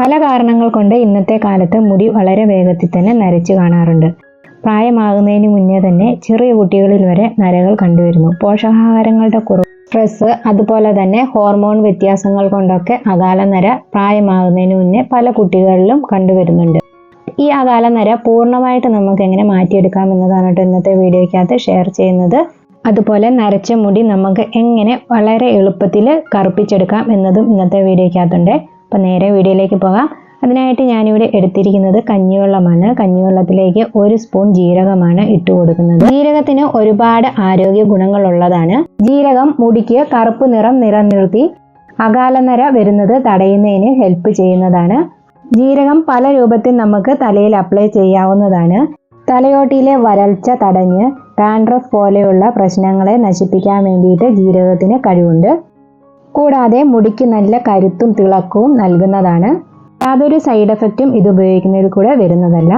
പല കാരണങ്ങൾ കൊണ്ട് ഇന്നത്തെ കാലത്ത് മുടി വളരെ വേഗത്തിൽ തന്നെ നരച്ചു കാണാറുണ്ട്. പ്രായമാകുന്നതിന് മുന്നേ തന്നെ ചെറിയ കുട്ടികളിൽ വരെ നരകൾ കണ്ടുവരുന്നു. പോഷകാഹാരങ്ങളുടെ കുറവ് സ്ട്രെസ് അതുപോലെ തന്നെ ഹോർമോൺ വ്യത്യാസങ്ങൾ കൊണ്ടൊക്കെ അകാല നര പ്രായമാകുന്നതിന് മുന്നേ പല കുട്ടികളിലും കണ്ടുവരുന്നുണ്ട്. ഈ അകാല നര പൂർണമായിട്ട് നമുക്ക് എങ്ങനെ മാറ്റിയെടുക്കാം എന്നതാണ് കേട്ടോ ഇന്നത്തെ വീഡിയോയ്ക്കകത്ത് ഷെയർ ചെയ്യുന്നത്. അതുപോലെ നരച്ച മുടി നമുക്ക് എങ്ങനെ വളരെ എളുപ്പത്തിൽ കറുപ്പിച്ചെടുക്കാം എന്നതും ഇന്നത്തെ വീഡിയോയ്ക്കകത്തുണ്ട്. അപ്പം നേരെ വീഡിയോയിലേക്ക് പോകാം. അതിനായിട്ട് ഞാനിവിടെ എടുത്തിരിക്കുന്നത് കഞ്ഞിവെള്ളമാണ്. കഞ്ഞിവെള്ളത്തിലേക്ക് ഒരു സ്പൂൺ ജീരകമാണ് ഇട്ട് കൊടുക്കുന്നത്. ജീരകത്തിന് ഒരുപാട് ആരോഗ്യ ഗുണങ്ങളുള്ളതാണ്. ജീരകം മുടിക്ക് കറുപ്പ് നിറം നിലനിർത്തി അകാലനര വരുന്നത് തടയുന്നതിന് ഹെൽപ്പ് ചെയ്യുന്നതാണ്. ജീരകം പല രൂപത്തിൽ നമുക്ക് തലയിൽ അപ്ലൈ ചെയ്യാവുന്നതാണ്. തലയോട്ടിയിലെ വരൾച്ച തടഞ്ഞ് ഡാൻഡ്രഫ് പോലെയുള്ള പ്രശ്നങ്ങളെ നശിപ്പിക്കാൻ വേണ്ടിയിട്ട് ജീരകത്തിന് കഴിവുണ്ട്. കൂടാതെ മുടിക്ക് നല്ല കരുത്തും തിളക്കവും നൽകുന്നതാണ്. യാതൊരു സൈഡ് എഫക്റ്റും ഇത് ഉപയോഗിക്കുന്നതിൽ കൂടെ വരുന്നതല്ല.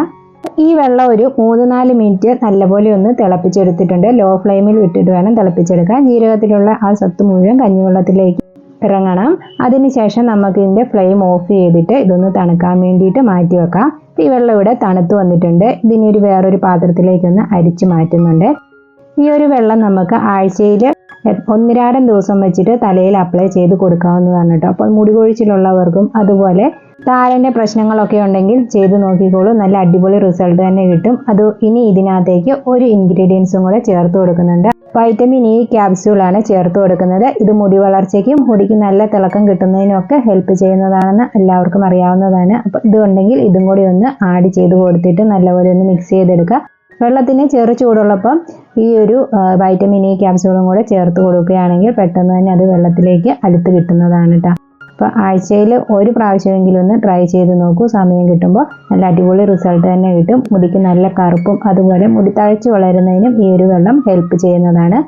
ഈ വെള്ളം ഒരു മൂന്ന് നാല് മിനിറ്റ് നല്ലപോലെ ഒന്ന് തിളപ്പിച്ചെടുത്തിട്ടുണ്ട്. ലോ ഫ്ലെയിമിൽ ഇട്ടിട്ട് വേണം തിളപ്പിച്ചെടുക്കാൻ. ജീരകത്തിലുള്ള ആ സത്ത് മുഴുവൻ കഞ്ഞിവെള്ളത്തിലേക്ക് ഇറങ്ങണം. അതിനുശേഷം നമുക്ക് ഇതിന്റെ ഫ്ലെയിം ഓഫ് ചെയ്തിട്ട് ഇതൊന്ന് തണുക്കാൻ വേണ്ടിയിട്ട് മാറ്റി വെക്കാം. ഈ വെള്ളം ഇവിടെ തണുത്ത് വന്നിട്ടുണ്ട്. ഇതിനൊരു വേറൊരു പാത്രത്തിലേക്കൊന്ന് അരിച്ചു മാറ്റുന്നുണ്ട്. ഈ ഒരു വെള്ളം നമുക്ക് ആഴ്ചയിൽ ഒന്നിരാടം ദിവസം വെച്ചിട്ട് തലയിൽ അപ്ലൈ ചെയ്ത് കൊടുക്കാവുന്നതാണ് കേട്ടോ അപ്പോൾ മുടി കൊഴിച്ചിലുള്ളവർക്കും അതുപോലെ താരന്റെ പ്രശ്നങ്ങളൊക്കെ ഉണ്ടെങ്കിൽ ചെയ്ത് നോക്കിക്കോളൂ. നല്ല അടിപൊളി റിസൾട്ട് തന്നെ കിട്ടും. അത് ഇനി ഇതിനകത്തേക്ക് ഒരു ഇൻഗ്രീഡിയൻസും കൂടെ ചേർത്ത് കൊടുക്കുന്നുണ്ട്. വൈറ്റമിൻ ഇ ക്യാപ്സ്യൂളാണ് ചേർത്ത് കൊടുക്കുന്നത്. ഇത് മുടി വളർച്ചയ്ക്കും മുടിക്ക് നല്ല തിളക്കം കിട്ടുന്നതിനും ഒക്കെ ഹെൽപ്പ് ചെയ്യുന്നതാണെന്ന് എല്ലാവർക്കും അറിയാവുന്നതാണ്. അപ്പോൾ ഇതുണ്ടെങ്കിൽ ഇതും കൂടി ഒന്ന് ആഡ് ചെയ്ത് കൊടുത്തിട്ട് നല്ലപോലെ ഒന്ന് മിക്സ് ചെയ്തെടുക്കുക. വെള്ളത്തിന് ചെറു ചൂടുള്ളപ്പം ഈ ഒരു വൈറ്റമിൻ ഇ ക്യാപ്സ്യൂളും കൂടെ ചേർത്ത് കൊടുക്കുകയാണെങ്കിൽ പെട്ടെന്ന് തന്നെ അത് വെള്ളത്തിലേക്ക് അടുത്ത് കിട്ടുന്നതാണ് കേട്ടോ അപ്പോൾ ആഴ്ചയിൽ ഒരു പ്രാവശ്യമെങ്കിലും ഒന്ന് ട്രൈ ചെയ്ത് നോക്കൂ. സമയം കിട്ടുമ്പോൾ നല്ല അടിപൊളി റിസൾട്ട് തന്നെ കിട്ടും. മുടിക്ക് നല്ല കറുപ്പും അതുപോലെ മുടി തഴച്ചു വളരുന്നതിനും ഈ ഒരു വെള്ളം ഹെൽപ്പ് ചെയ്യുന്നതാണ്.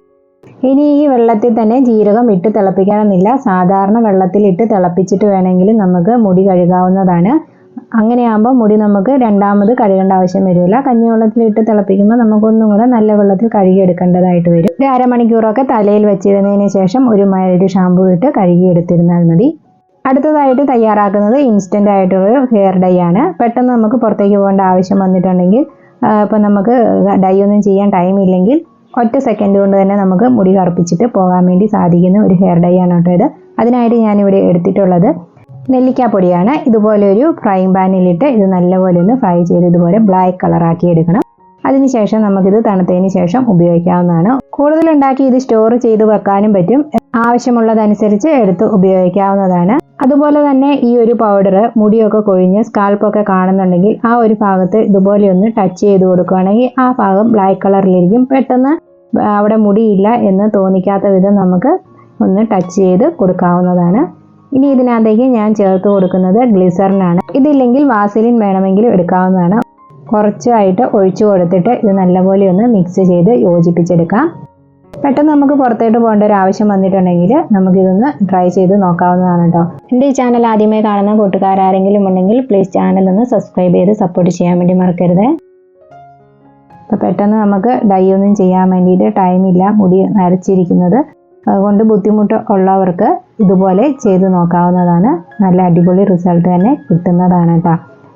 ഇനി ഈ വെള്ളത്തിൽ തന്നെ ജീരകം ഇട്ട് തിളപ്പിക്കണമെന്നില്ല. സാധാരണ വെള്ളത്തിൽ ഇട്ട് തിളപ്പിച്ചിട്ട് വേണമെങ്കിൽ നമുക്ക് മുടി കഴുകാവുന്നതാണ്. അങ്ങനെയാകുമ്പോൾ മുടി നമുക്ക് രണ്ടാമത് കഴുകേണ്ട ആവശ്യം വരില്ല കഞ്ഞി ഇട്ട് തിളപ്പിക്കുമ്പോൾ നമുക്കൊന്നും കൂടെ നല്ല വെള്ളത്തിൽ കഴുകിയെടുക്കേണ്ടതായിട്ട് വരും. ഒരു അരമണിക്കൂറൊക്കെ തലയിൽ വെച്ചിരുന്നതിന് ശേഷം ഒരു മൈൽഡ് ഷാമ്പു ഇട്ട് കഴുകിയെടുത്തിരുന്നാൽ മതി. അടുത്തതായിട്ട് തയ്യാറാക്കുന്നത് ഇൻസ്റ്റന്റ് ആയിട്ടുള്ള ഹെയർ ഡൈ ആണ്. പെട്ടെന്ന് നമുക്ക് പുറത്തേക്ക് പോകേണ്ട ആവശ്യം വന്നിട്ടുണ്ടെങ്കിൽ ഇപ്പം നമുക്ക് ഡൈ ഒന്നും ചെയ്യാൻ ടൈം ഇല്ലെങ്കിൽ ഒറ്റ സെക്കൻഡ് കൊണ്ട് തന്നെ നമുക്ക് മുടി കറുപ്പിച്ചിട്ട് പോകാൻ വേണ്ടി സാധിക്കുന്ന ഒരു ഹെയർ ഡൈ ആണ് കേട്ടോ ഇത്. അതിനായിട്ട് ഞാനിവിടെ എടുത്തിട്ടുള്ളത്. നെല്ലിക്കാപ്പൊടിയാണ്. ഇതുപോലെ ഒരു ഫ്രൈ പാനിലിട്ട് ഇത് നല്ലപോലെ ഒന്ന് ഫ്രൈ ചെയ്ത് ഇതുപോലെ ബ്ലാക്ക് കളറാക്കി എടുക്കണം. അതിനുശേഷം നമുക്കിത് തണുത്തതിന് ശേഷം ഉപയോഗിക്കാവുന്നതാണ്. കൂടുതൽ ഉണ്ടാക്കി ഇത് സ്റ്റോർ ചെയ്ത് വെക്കാനും പറ്റും. ആവശ്യമുള്ളതനുസരിച്ച് എടുത്ത് ഉപയോഗിക്കാവുന്നതാണ്. അതുപോലെ തന്നെ ഈ ഒരു പൗഡർ മുടിയൊക്കെ കൊഴിഞ്ഞ് സ്കാൽപ്പൊക്കെ കാണുന്നുണ്ടെങ്കിൽ ആ ഒരു ഭാഗത്ത് ഇതുപോലെ ഒന്ന് ടച്ച് ചെയ്ത് കൊടുക്കുകയാണെങ്കിൽ ആ ഭാഗം ബ്ലാക്ക് കളറിലിരിക്കും പെട്ടെന്ന് അവിടെ മുടിയില്ല എന്ന് തോന്നിക്കാത്ത വിധം നമുക്ക് ഒന്ന് ടച്ച് ചെയ്ത് കൊടുക്കാവുന്നതാണ്. ഇനി ഇതിനകത്തേക്ക് ഞാൻ ചേർത്ത് കൊടുക്കുന്നത് ഗ്ലിസറിനാണ് ഇതില്ലെങ്കിൽ വാസലിൻ വേണമെങ്കിൽ എടുക്കാവുന്നതാണ്. കുറച്ചായിട്ട് ഒഴിച്ചു കൊടുത്തിട്ട് ഇത് നല്ലപോലെ ഒന്ന് മിക്സ് ചെയ്ത് യോജിപ്പിച്ചെടുക്കാം. പെട്ടെന്ന് നമുക്ക് പുറത്തോട്ട് പോകേണ്ട ഒരു ആവശ്യം വന്നിട്ടുണ്ടെങ്കിൽ നമുക്കിതൊന്ന് ട്രൈ ചെയ്ത് നോക്കാവുന്നതാണ് കേട്ടോ എന്റെ ഈ ചാനൽ ആദ്യമായി കാണുന്ന കൂട്ടുകാരാരെങ്കിലും ഉണ്ടെങ്കിൽ പ്ലീസ് ചാനൽ ഒന്ന് സബ്സ്ക്രൈബ് ചെയ്ത് സപ്പോർട്ട് ചെയ്യാൻ വേണ്ടി മറക്കരുത്. അപ്പോൾ പെട്ടെന്ന് നമുക്ക് ഡൈ ഒന്നും ചെയ്യാൻ വേണ്ടിയിട്ട് ടൈമില്ല മുടി നരച്ചിരിക്കുന്നത്. അതുകൊണ്ട് ബുദ്ധിമുട്ട് ഉള്ളവർക്ക് ഇതുപോലെ ചെയ്ത് നോക്കാവുന്നതാണ്. നല്ല അടിപൊളി റിസൾട്ട് തന്നെ കിട്ടുന്നതാണ് കേട്ടോ.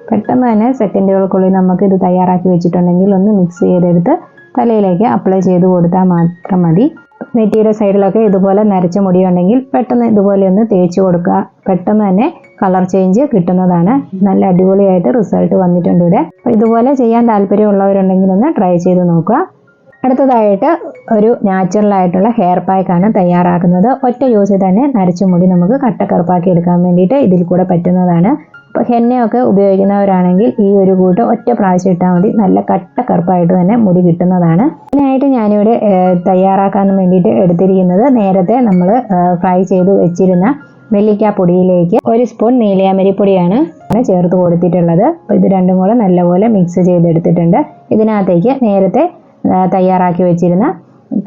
പെട്ടെന്ന് തന്നെ സെക്കൻഡുകൾക്കുള്ളിൽ നമുക്ക് ഇത് തയ്യാറാക്കി വെച്ചിട്ടുണ്ടെങ്കിൽ ഒന്ന് മിക്സ് ചെയ്തെടുത്ത് തലയിലേക്ക് അപ്ലൈ ചെയ്ത് കൊടുത്താൽ മാത്രം മതി. നെറ്റിയുടെ സൈഡിലൊക്കെ ഇതുപോലെ നരച്ച മുടിയുണ്ടെങ്കിൽ പെട്ടെന്ന് ഇതുപോലെ ഒന്ന് തേച്ച് കൊടുക്കുക. പെട്ടെന്ന് തന്നെ കളർ ചേഞ്ച് കിട്ടുന്നതാണ്. നല്ല അടിപൊളിയായിട്ട് റിസൾട്ട് വന്നിട്ടുണ്ട് ഇവിടെ. ഇതുപോലെ ചെയ്യാൻ താല്പര്യമുള്ളവരുണ്ടെങ്കിൽ ഒന്ന് ട്രൈ ചെയ്ത് നോക്കുക. അടുത്തതായിട്ട് ഒരു നാച്ചുറൽ ആയിട്ടുള്ള ഹെയർ പാക്കാണ് തയ്യാറാക്കുന്നത്. ഒറ്റ യൂസിൽ തന്നെ നരച്ച മുടി നമുക്ക് കട്ടക്കറുപ്പാക്കി എടുക്കാൻ വേണ്ടിയിട്ട് ഇതിൽ കൂടെ പറ്റുന്നതാണ്. അപ്പോൾ ഹെന്നയൊക്കെ ഉപയോഗിക്കുന്നവരാണെങ്കിൽ ഈ ഒരു കൂട്ട് ഒറ്റ പ്രാവശ്യം ഇട്ടാൽ മതി. നല്ല കട്ട കറുപ്പായിട്ട് തന്നെ മുടി കിട്ടുന്നതാണ്. ഇതിനായിട്ട് ഞാനിവിടെ തയ്യാറാക്കാൻ വേണ്ടിയിട്ട് എടുത്തിരിക്കുന്നത് നേരത്തെ നമ്മൾ ഫ്രൈ ചെയ്ത് വെച്ചിരുന്ന നെല്ലിക്ക പൊടിയിലേക്ക് ഒരു സ്പൂൺ നീലയാമരി പൊടിയാണ് ചേർത്ത് കൊടുത്തിട്ടുള്ളത്. അപ്പോൾ ഇത് രണ്ടും കൂടെ നല്ലപോലെ മിക്സ് ചെയ്തെടുത്തിട്ടുണ്ട്. ഇതിനകത്തേക്ക് നേരത്തെ തയ്യാറാക്കി വെച്ചിരുന്ന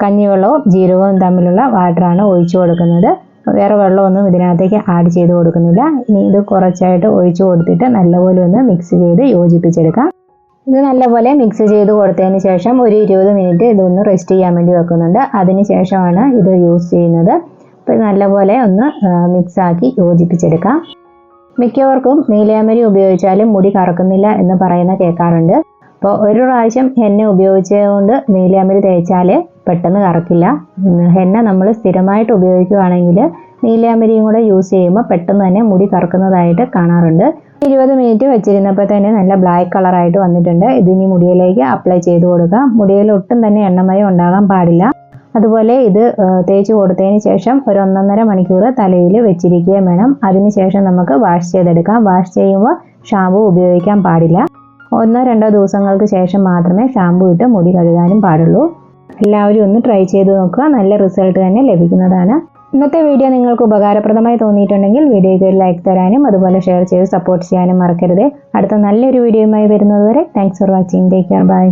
കഞ്ഞിവെള്ളവും ജീരകവും തമ്മിലുള്ള വാട്ടറാണ് ഒഴിച്ചു കൊടുക്കുന്നത്. വേറെ വെള്ളമൊന്നും ഇതിനകത്തേക്ക് ആഡ് ചെയ്ത് കൊടുക്കുന്നില്ല. ഇനി ഇത് കുറച്ചായിട്ട് ഒഴിച്ചു കൊടുത്തിട്ട് നല്ലപോലെ ഒന്ന് മിക്സ് ചെയ്ത് യോജിപ്പിച്ചെടുക്കാം. ഇത് നല്ലപോലെ മിക്സ് ചെയ്ത് കൊടുത്തതിന് ശേഷം ഒരു ഇരുപത് മിനിറ്റ് ഇതൊന്ന് റെസ്റ്റ് ചെയ്യാൻ വേണ്ടി വെക്കുന്നുണ്ട്. അതിന് ശേഷമാണ് ഇത് യൂസ് ചെയ്യുന്നത്. ഇത് നല്ലപോലെ ഒന്ന് മിക്സാക്കി യോജിപ്പിച്ചെടുക്കാം. മിക്കവർക്കും നീലയമരി ഉപയോഗിച്ചാലും മുടി കറക്കുന്നില്ല എന്ന് പറയുന്ന കേൾക്കാറുണ്ട്. അപ്പോൾ ഒരു പ്രാവശ്യം ഹെന്ന ഉപയോഗിച്ചതുകൊണ്ട് നീലിയാമ്പൽ തേച്ചാൽ പെട്ടെന്ന് കറക്കില്ല. ഹെന്ന നമ്മൾ സ്ഥിരമായിട്ട് ഉപയോഗിക്കുകയാണെങ്കിൽ നീലിയാമ്പലിയും കൂടെ യൂസ് ചെയ്യുമ്പോൾ പെട്ടെന്ന് തന്നെ മുടി കറക്കുന്നതായിട്ട് കാണാറുണ്ട്. ഇരുപത് മിനിറ്റ് വെച്ചിരുന്നപ്പോൾ തന്നെ നല്ല ബ്ലാക്ക് കളറായിട്ട് വന്നിട്ടുണ്ട്. ഇതിനി മുടിയിലേക്ക് അപ്ലൈ ചെയ്ത് കൊടുക്കുക. മുടിയിൽ ഒട്ടും തന്നെ എണ്ണമയം ഉണ്ടാകാൻ പാടില്ല. അതുപോലെ ഇത് തേച്ച് കൊടുത്തതിന് ശേഷം ഒരു ഒന്നൊന്നര മണിക്കൂർ തലയിൽ വെച്ചിരിക്കുകയും വേണം. അതിനുശേഷം നമുക്ക് വാഷ് ചെയ്തെടുക്കാം. വാഷ് ചെയ്യുമ്പോൾ ഷാമ്പു ഉപയോഗിക്കാൻ പാടില്ല. ഒന്നോ രണ്ടോ ദിവസങ്ങൾക്ക് ശേഷം മാത്രമേ ഷാമ്പു ഇട്ട് മുടി കഴുകാനും പാടുള്ളൂ. എല്ലാവരും ഒന്ന് ട്രൈ ചെയ്ത് നോക്കുക. നല്ല റിസൾട്ട് തന്നെ ലഭിക്കുന്നതാണ്. ഇന്നത്തെ വീഡിയോ നിങ്ങൾക്ക് ഉപകാരപ്രദമായി തോന്നിയിട്ടുണ്ടെങ്കിൽ വീഡിയോയ്ക്ക് ഒരു ലൈക്ക് തരാനും അതുപോലെ ഷെയർ ചെയ്ത് സപ്പോർട്ട് ചെയ്യാനും മറക്കരുത്. അടുത്ത നല്ലൊരു വീഡിയോയുമായി വരുന്നതുവരെ thanks for watching take care bye